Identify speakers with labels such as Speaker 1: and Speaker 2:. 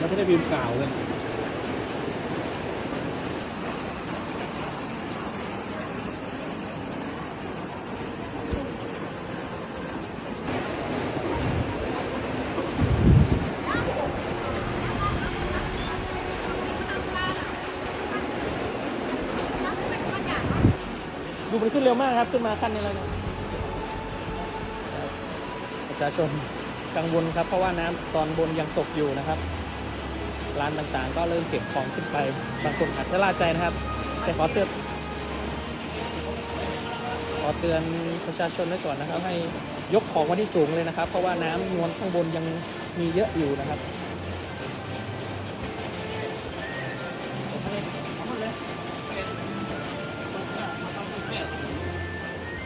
Speaker 1: จะได้พิมพ์กล่าวเลยดูมันขึ้นเร็วมากครับ ขึ้นมาขั้นนี้แล้วเนี่ยประชาชนกังวลครับ เพราะว่าน้ำตอนบนยังตกอยู่นะครับ ร้านต่างๆ ก็เริ่มเก็บของขึ้นไป บางคนอาจจะล่าใจนะครับ แต่ขอเตือนขอเตือนประชาชนไว้ก่อนนะครับ ให้ยกของมาที่สูงเลยนะครับ เพราะว่าน้ำนวลข้างบนยังมีเยอะอยู่นะครับ